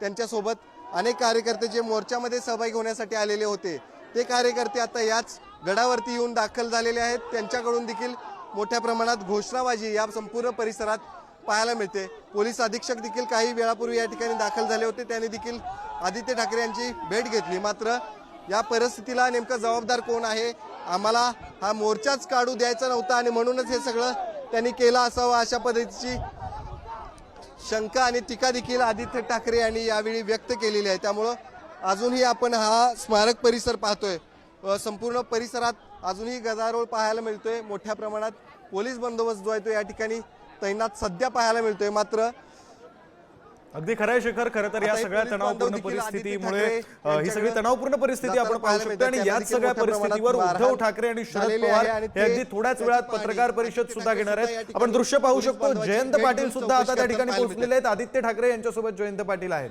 त्यांच्यासोबत अनेक कार्यकर्ते जे मोर्चामध्ये सहभागी होण्यासाठी आलेले होते ते कार्यकर्ते आता याच गडावरती येऊन दाखल झालेले आहेत. त्यांच्याकडून देखील मोठ्या प्रमाणात घोषणाबाजी या संपूर्ण परिसरात पाहायला मिळते. पोलीस अधीक्षक देखील काही वेळापूर्वी या ठिकाणी दाखल झाले होते. त्यांनी देखील आदित्य ठाकरे यांची भेट घेतली. मात्र या परिस्थितीला नेमकं जबाबदार कोण आहे? आम्हाला हा मोर्चाच काढू द्यायचा नव्हता आणि म्हणूनच हे सगळं त्यांनी केलं असावं अशा पद्धतीची शंका आणि टीका देखील आदित्य ठाकरे यांनी यावेळी व्यक्त केलेली आहे. त्यामुळं अजूनही आपण हा स्मारक परिसर पाहतोय. संपूर्ण परिसरात अजूनही गदारोळ पाहायला मिळतोय. मोठ्या प्रमाणात पोलीस बंदोबस्त जो आहे तो या ठिकाणी तैनात सध्या पाहायला मिळतोय. मात्र अगदी खरं आहे शेखर खरं तर या सगळ्या तणावपूर्ण परिस्थितीमुळे ही सगळी तणावपूर्ण परिस्थिती आपण पाहू शकतो आणि. याच सगळ्या परिस्थितीवर उद्धव ठाकरे आणि शरद पवार हे अगदी थोड्याच वेळात पत्रकार परिषद सुद्धा घेणार आहेत. आपण दृश्य पाहू शकतो जयंत पाटील सुद्धा आता त्या ठिकाणी पोहोचलेले आहेत. आदित्य ठाकरे यांच्यासोबत जयंत पाटील आहेत.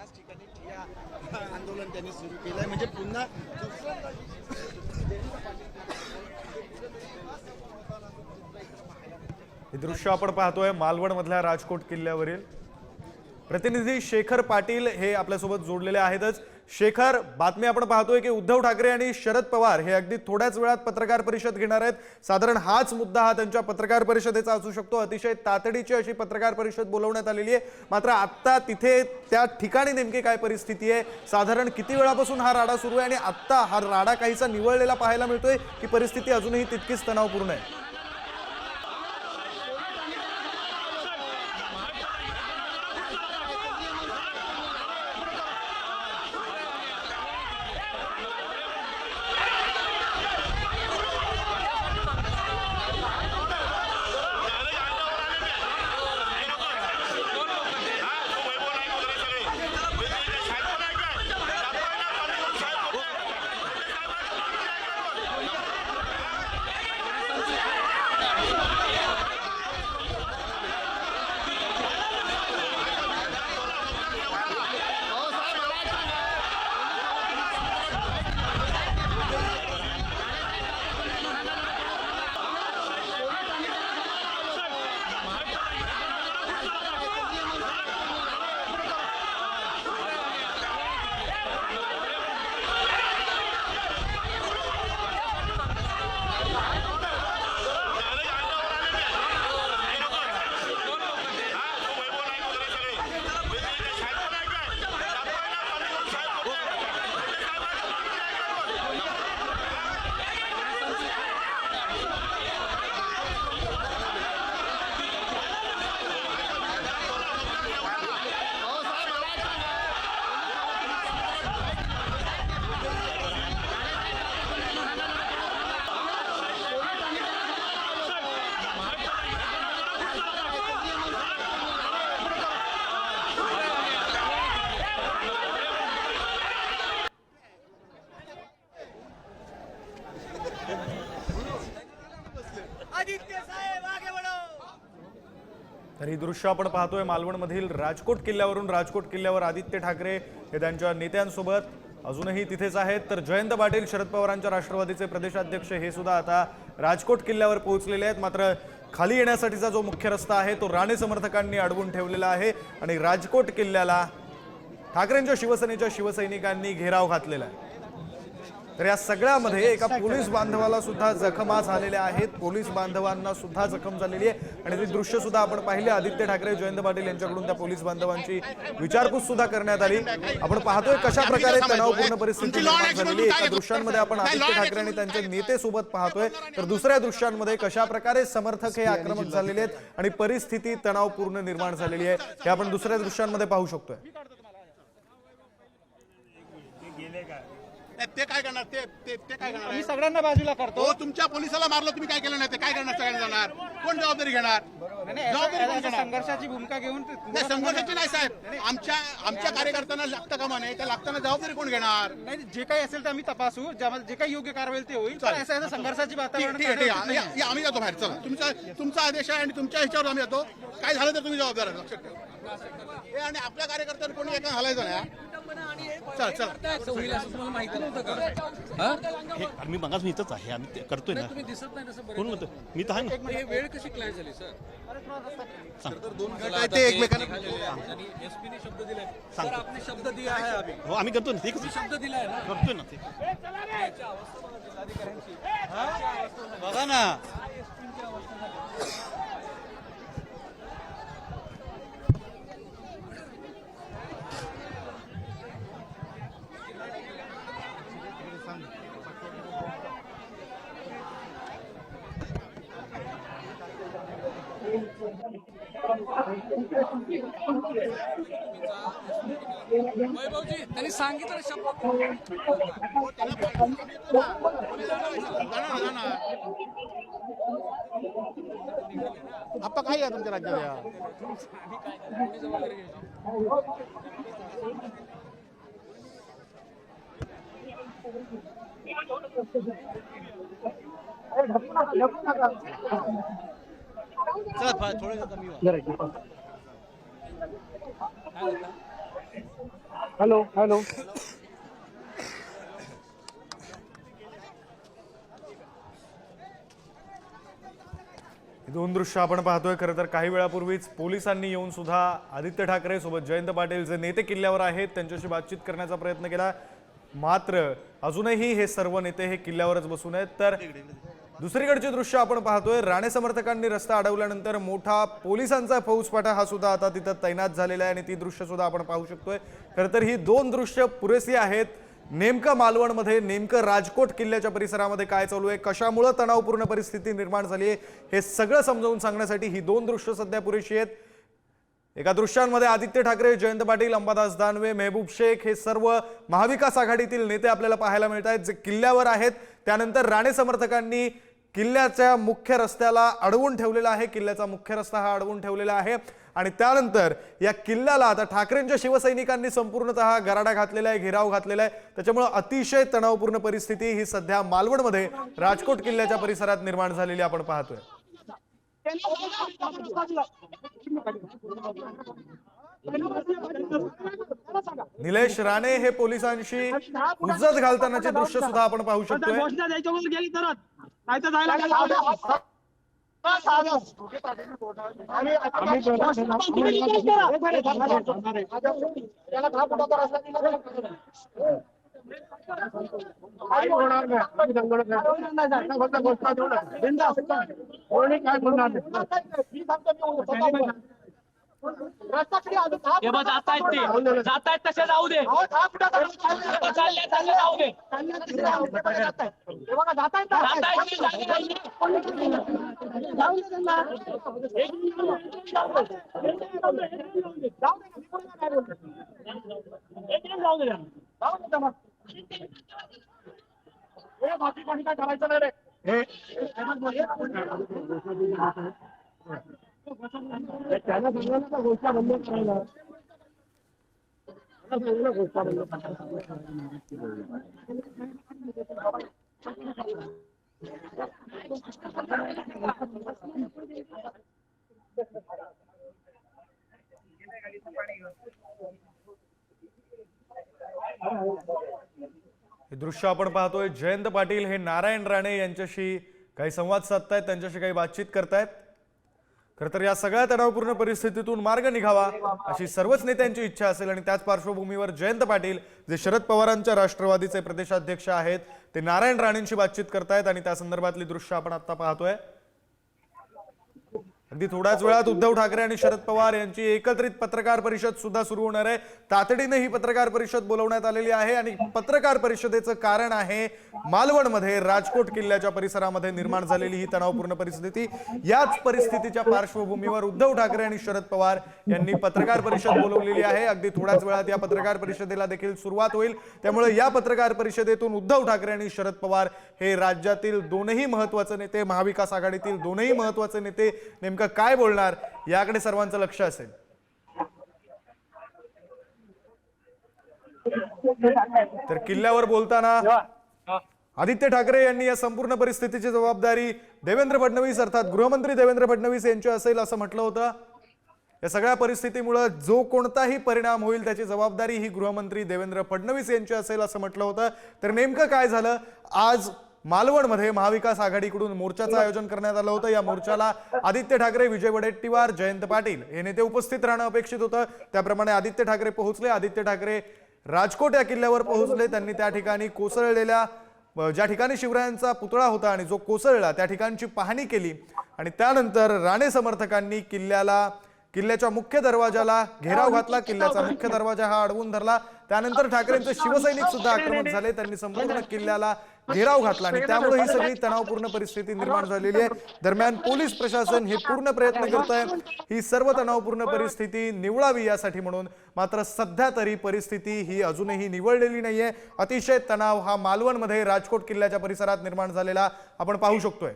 त्याच ठिकाणी ठिया आंदोलन त्यांनी सुरू केलंय. म्हणजे पुन्हा हे दृश्य आपण पाहतोय मालवण मधल्या राजकोट किल्ल्यावरील. प्रतिनिधी शेखर पाटील हे आपल्यासोबत जोडलेले आहेतच. शेखर बातमी आपण पाहतोय की उद्धव ठाकरे आणि शरद पवार हे अगदी थोड्याच वेळात पत्रकार परिषद घेणार आहेत. साधारण हाच मुद्दा हा त्यांच्या पत्रकार परिषदेचा असू शकतो. अतिशय तातडीची अशी पत्रकार परिषद बोलवण्यात आलेली आहे. मात्र आत्ता तिथे त्या ठिकाणी नेमकी काय परिस्थिती आहे? साधारण किती वेळापासून हा राडा सुरू आहे? आणि आत्ता हा राडा काहीसा निवळलेला पाहायला मिळतोय की परिस्थिती अजूनही तितकीच तणावपूर्ण आहे? दृश्य आपण पाहतोय मालवणमधील राजकोट किल्ल्यावरून राजकोट किल्ल्यावर आदित्य ठाकरे हे त्यांच्या नेत्यांसोबत अजूनही तिथेच आहेत. तर जयंत पाटील शरद पवारांच्या राष्ट्रवादीचे प्रदेशाध्यक्ष हे सुद्धा आता राजकोट किल्ल्यावर पोहोचलेले आहेत. मात्र खाली येण्यासाठीचा जो मुख्य रस्ता आहे तो राणे समर्थकांनी अडवून ठेवलेला आहे आणि राजकोट किल्ल्याला ठाकरेंच्या शिवसेनेच्या शिवसैनिकांनी घेराव घातलेला आहे. तर या सगळ्यामध्ये एका पोलीस बांधवाला सुद्धा जखमा झालेल्या आहेत. पोलीस बांधवांना सुद्धा जखम झालेली आहे. आणि ती दृश्य सुद्धा आपण पाहिले. आदित्य ठाकरे जयंत पाटील यांच्याकडून त्या पोलीस बांधवांची विचारपूस सुद्धा करण्यात आली. आपण पाहतोय कशा प्रकारे तणावपूर्ण परिस्थिती निर्माण झालेली आहे. एका दृश्यांमध्ये आपण आदित्य ठाकरे आणि त्यांचे नेते सोबत पाहतोय. तर दुसऱ्या दृश्यांमध्ये कशा प्रकारे समर्थक हे आक्रमक झालेले आहेत आणि परिस्थिती तणावपूर्ण निर्माण झालेली आहे. हे आपण दुसऱ्या दृश्यांमध्ये पाहू शकतोय. ते काय करणार? ते ते ते काय करणार मी सगळ्यांना बाजूला करतो. हो तुमच्या पोलिसाला मारलं तुम्ही काय केलं नाही? ते काय करणार सगळ्यांना जाणार? कोण जबाबदारी घेणार? नाही, याचा- जबाबदारी कोण याचा घेणार? संघर्षाची भूमिका घेऊन ते- नाही संघर्षाची नाही साहेब. आमच्या आमच्या कार्यकर्त्यांना लागतं कामा नाही त्या लागताना जबाबदारी कोण घेणार? नाही जे काही असेल ते आम्ही तपासू. ज्यामध्ये जे काही योग्य कारवाई ते होईल. पण चालेल. असं असं संघर्षाची ठीक वातावरण ठीक आहे ठीक आहे. या- या, आम्ही जातो बाहेर. चला. तुमचा तुमचा आदेश आहे आणि तुमच्या ह्याच्यावर आम्ही जातो. काय झालं तर तुम्ही जबाबदार आहे लक्षात ठेवा. हे आणि आपल्या कार्यकर्त्यांना कोणी एका हलायचं नाही हा. चला चला. मी मगाच मी इथंच आहे. आम्ही ते करतोय ना. तुम्ही दिसत नाही तसं कोण म्हणतो मी तर आहे ना. हे वेळ कशी क्लॅश झाली सर दोन गट आहेत ते एकमेकांना आणि शब्द दिलाय. सर आपने शब्द दिया है अभी हो आम्ही करतो ना. शब्द दिलाय ना. करतोय ना ते. बघा ना. वैभवजी त्यांनी सांगितलं शब्द. आप्पा काय आहे तुमच्या राज्यात या? चला थोडं कमी व्हा. Hello hello. ही दोन दृश्य आपण पाहतोय. खरं तर काही वेळापूर्वीच पोलिसांनी येऊन सुद्धा आदित्य ठाकरे सोबत जयंत पाटील जे नेते किल्ल्यावर आहेत त्यांच्याशी बातचीत करण्याचा प्रयत्न केला. मात्र अजूनही हे सर्व नेते हे किल्ल्यावरच बसून आहेत. तर दुसरीकडचे दृश्य आपण पाहतोय. राणे समर्थकांनी रस्ता अडवल्यानंतर मोठा पोलिसांचा फौजफाटा हा सुद्धा आता तिथं तैनात झालेला आहे आणि ती दृश्य सुद्धा आपण पाहू शकतोय. खरं तर ही दोन दृश्य पुरेशी आहेत. नेमकं मालवणमध्ये नेमकं राजकोट किल्ल्याच्या परिसरामध्ये काय चालू आहे? कशामुळं तणावपूर्ण परिस्थिती निर्माण झाली आहे? हे सगळं समजावून सांगण्यासाठी ही दोन दृश्य सध्या पुरेशी आहेत. एका दृश्यांमध्ये आदित्य ठाकरे जयंत पाटील अंबादास दानवे मेहबूब शेख हे सर्व महाविकास आघाडीतील नेते आपल्याला पाहायला मिळत आहेत जे किल्ल्यावर आहेत. त्यानंतर राणे समर्थकांनी किल्ल्याच्या मुख्य रस्त्याला अडवून ठेवलेला आहे. किल्ल्याचा मुख्य रस्ता हा अडवून ठेवलेला आहे. आणि त्यानंतर या किल्ल्याला आता ठाकरेंच्या शिवसैनिकांनी संपूर्णतः गराडा घातलेला आहे घेराव घातलेला आहे. त्याच्यामुळे अतिशय तणावपूर्ण परिस्थिती ही सध्या मालवणमध्ये राजकोट किल्ल्याच्या परिसरात निर्माण झालेली आपण पाहतोय. निलेश राणे हे पोलिसांशी उज्जत घालतानाचे दृश्य सुद्धा आपण पाहू शकतो घोषणा द्यायच्या गेली नाही तर जायला काय हे बघ जात आहेत ते. जात आहेत तसे जाऊ दे. चालले चालले जाऊ दे. जात आहेत ते, जाऊ दे. जाऊ दे बाकी कोणी काय करायचं नाही रे? हे ना बंद करायला बंद हे दृश्य आपण पाहतोय. जयंत पाटील हे नारायण राणे यांच्याशी काही संवाद साधतायत त्यांच्याशी काही बातचीत करतायत. तर या सगळ्या तणावपूर्ण परिस्थितीतून मार्ग निघावा अशी सर्वच नेत्यांची इच्छा असेल आणि त्याच पार्श्वभूमीवर जयंत पाटील जे शरद पवारांच्या राष्ट्रवादीचे प्रदेशाध्यक्ष आहेत ते नारायण राणेंशी बातचीत करतायत आणि त्या संदर्भातली दृश्य आपण आता पाहतोय. अगदी थोड्याच वेळात उद्धव ठाकरे आणि शरद पवार यांची एकत्रित पत्रकार परिषद सुद्धा सुरू होणार आहे. तातडीने ही पत्रकार परिषद बोलवण्यात आलेली आहे आणि पत्रकार परिषदेचं कारण आहे मालवणमध्ये राजकोट किल्ल्याच्या परिसरामध्ये निर्माण झालेली ही तणावपूर्ण परिस्थिती. याच परिस्थितीच्या पार्श्वभूमीवर उद्धव ठाकरे आणि शरद पवार यांनी पत्रकार परिषद बोलवलेली आहे. अगदी थोड्याच वेळात या पत्रकार परिषदेला देखील सुरुवात होईल. त्यामुळे या पत्रकार परिषदेतून उद्धव ठाकरे आणि शरद पवार हे राज्यातील दोनही महत्त्वाचे नेते महाविकास आघाडीतील दोनही महत्त्वाचे नेते नेमके काय बोलणार याकडे सर्वांचं लक्ष असेल. तर किल्ल्यावर बोलताना आदित्य ठाकरे यांनी या संपूर्ण परिस्थितीची जबाबदारी देवेंद्र फडणवीस अर्थात गृहमंत्री देवेंद्र फडणवीस यांची असेल असं म्हटलं होतं. या सगळ्या परिस्थितीमुळं जो कोणताही परिणाम होईल त्याची जबाबदारी ही गृहमंत्री देवेंद्र फडणवीस यांची असेल असं म्हटलं होतं. तर नेमकं काय झालं? आज मालवणमध्ये महाविकास आघाडीकडून मोर्चाचं आयोजन करण्यात आलं होतं. या मोर्चाला आदित्य ठाकरे विजय वडेट्टीवार जयंत पाटील हे नेते उपस्थित राहणं अपेक्षित होतं. त्याप्रमाणे आदित्य ठाकरे पोहोचले. आदित्य ठाकरे राजकोट या किल्ल्यावर पोहोचले. त्यांनी त्या ठिकाणी कोसळलेल्या ज्या ठिकाणी शिवरायांचा पुतळा होता आणि जो कोसळला त्या ठिकाणची पाहणी केली. आणि त्यानंतर राणे समर्थकांनी किल्ल्याला किल्ल्याच्या मुख्य दरवाजाला घेराव घातला. किल्ल्याचा मुख्य दरवाजा हा अडवून धरला. त्यानंतर ठाकरेंचे शिवसैनिक सुद्धा आक्रमक झाले. त्यांनी संपूर्ण किल्ल्याला घेराव घातला आणि त्यामुळे ही सगळी तणावपूर्ण परिस्थिती निर्माण झालेली आहे. दरम्यान पोलीस प्रशासन हे पूर्ण प्रयत्न करत आहे ही सर्व तणावपूर्ण परिस्थिती निवळावी यासाठी म्हणून मात्र सध्या तरी परिस्थिती ही अजूनही निवळलेली नाहीये. अतिशय तणाव हा मालवणमध्ये राजकोट किल्ल्याच्या परिसरात निर्माण झालेला आपण पाहू शकतोय.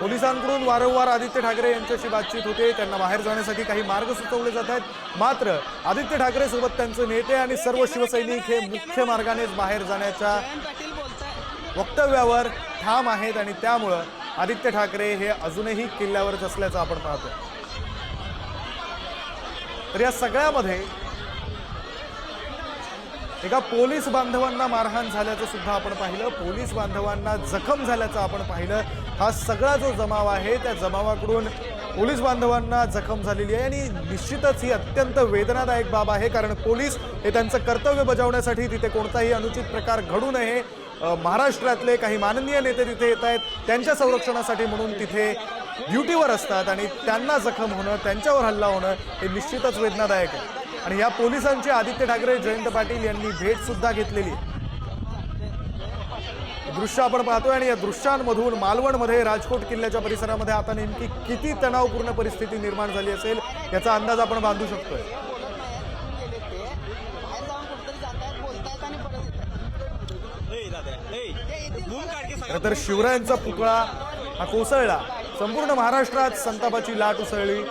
पोलिसांकडून वारंवार आदित्य ठाकरे यांच्याशी बातचीत होते. त्यांना बाहेर जाण्यासाठी काही मार्ग सुचवले जात आहेत. मात्र आदित्य ठाकरे सोबत त्यांचे नेते आणि सर्व शिवसैनिक हे मुख्य मार्गानेच बाहेर जाण्याच्या वक्तव्यावर ठाम आहेत आणि त्यामुळं आदित्य ठाकरे हे अजूनही किल्ल्यावरच असल्याचं आपण पाहतो तर या सगळ्यामध्ये एका पोलीस बांधवांना मारहाण झाल्याचं सुद्धा आपण पाहिलं. पोलीस बांधवांना जखम झाल्याचं आपण पाहिलं. हा सगळा जो जमाव आहे त्या जमावाकडून पोलीस बांधवांना जखम झालेली आहे आणि निश्चितच ही अत्यंत वेदनादायक बाब आहे कारण पोलीस हे त्यांचं कर्तव्य बजावण्यासाठी तिथे कोणताही अनुचित प्रकार घडू नये. महाराष्ट्रातले काही माननीय नेते तिथे येत आहेत त्यांच्या संरक्षणासाठी म्हणून तिथे ड्युटीवर असतात आणि त्यांना जखम होणं त्यांच्यावर हल्ला होणं हे निश्चितच वेदनादायक आहे. आणि या पोलिसांची आदित्य ठाकरे जयंत पाटील यांनी भेटसुद्धा घेतलेली आहे. दृश्य आपण पाहतोय आणि या दृश्यांमधून मालवणमध्ये राजकोट किल्ल्याच्या परिसरामध्ये आता नेमकी किती तणावपूर्ण परिस्थिती निर्माण झाली असेल याचा अंदाज आपण बांधू शकतोय. तर शिवरायांचा पुतळा हा कोसळला. संपूर्ण महाराष्ट्रात संतापाची लाट उसळली.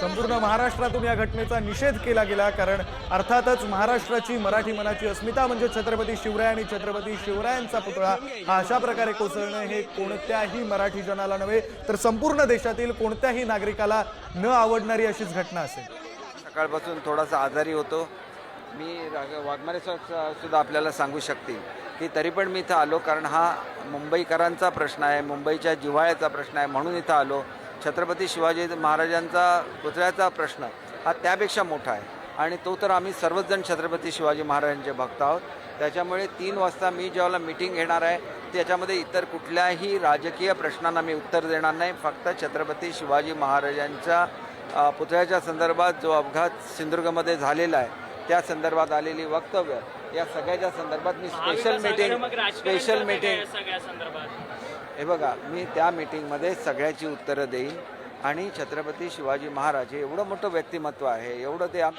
संपूर्ण महाराष्ट्रातून या घटनेचा निषेध केला गेला कारण अर्थातच महाराष्ट्राची मराठी मनाची अस्मिता म्हणजे छत्रपती शिवराय आणि छत्रपती शिवरायांचा पुतळा हा अशा प्रकारे कोसळणं हे कोणत्याही मराठी जनाला नव्हे तर संपूर्ण देशातील कोणत्याही नागरिकाला न आवडणारी अशीच घटना असेल. सकाळपासून थोडासा आजारी होतो. मी राग- वाघमारे सर सुद्धा आपल्याला सांगू शकतील की तरी पण मी इथं आलो कारण हा मुंबईकरांचा प्रश्न आहे मुंबईच्या जिव्हाळ्याचा प्रश्न आहे म्हणून इथं आलो. छत्रपती शिवाजी महाराजांचा पुतळ्याचा प्रश्न हा त्यापेक्षा मोठा आहे. आणि तो तर आम्ही सर्वच जण छत्रपती शिवाजी महाराजांचे भक्त आहोत. त्याच्यामुळे तीन वाजता मी ज्यावेळेला मिटिंग घेणार आहे त्याच्यामध्ये इतर कुठल्याही राजकीय प्रश्नांना मी उत्तर देणार नाही. फक्त छत्रपती शिवाजी महाराजांच्या पुतळ्याच्या संदर्भात जो अपघात सिंधुदुर्गमध्ये झालेला आहे त्या संदर्भात आलेली वक्तव्य या सगळ्याच्या संदर्भात मी स्पेशल मीटिंग स्पेशल मीटिंग सगळ्या संदर्भात? हे बघा मी त्या मीटिंगमध्ये सगळ्याची उत्तरं देईन. आणि छत्रपती शिवाजी महाराज हे एवढं मोठं व्यक्तिमत्व आहे एवढं ते आम-